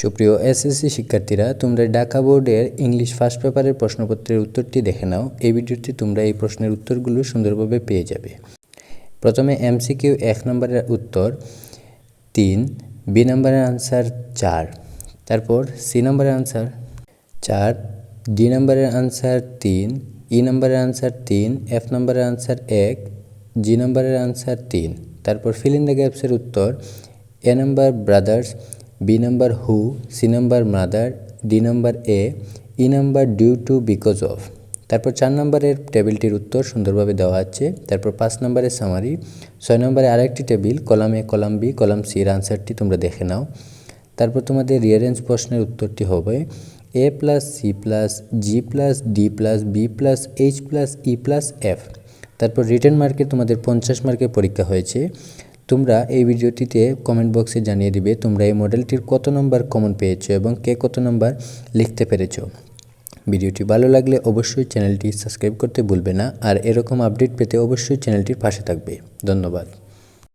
সুপ্রিয় এসএসসি শিক্ষার্থীরা, তোমরা ঢাকা বোর্ডের ইংলিশ ফার্স্ট পেপারের প্রশ্নপত্রের উত্তরটি দেখে নাও। এই ভিডিওতে তোমরা এই প্রশ্নের উত্তরগুলো সুন্দরভাবে পেয়ে যাবে। প্রথমে এমসিকিউ এক নম্বরের উত্তর, তিন, বি নম্বরের আনসার চার। তারপর সি নম্বরের আনসার চার, ডি নম্বরের আনসার তিন, ই নম্বরের আনসার তিন, এফ নম্বরের আনসার এক, জি নম্বরের আনসার তিন। তারপর ফিল দ্য গ্যাপসের উত্তর, A number brothers B number who C number mother D number A E number due to because of তারপর চার নম্বরের টেবিলটির উত্তর সুন্দরভাবে দেওয়া আছে। তারপর পাঁচ নম্বরের সামারি ছয় নম্বরে আরেকটি table, column A column B column সির আনসারটি তোমরা দেখে নাও। তারপর তোমাদের রিয়ারেঞ্জ প্রশ্নের উত্তরটি হবে A plus C plus G plus D plus B plus H plus E plus F তারপর রিটার্ন মার্কে তোমাদের পঞ্চাশ মার্কের পরীক্ষা হয়েছে। তোমরা এই ভিডিওটিতে কমেন্ট বক্সে জানিয়ে দিবে তোমরা এই মডেলটির কত নম্বর কমন পেয়েছ এবং কে কত নম্বর লিখতে পেরেছ। ভিডিওটি ভালো লাগলে অবশ্যই চ্যানেলটি সাবস্ক্রাইব করতে ভুলবে না আর এরকম আপডেট পেতে অবশ্যই চ্যানেলটির পাশে থাকবে। ধন্যবাদ।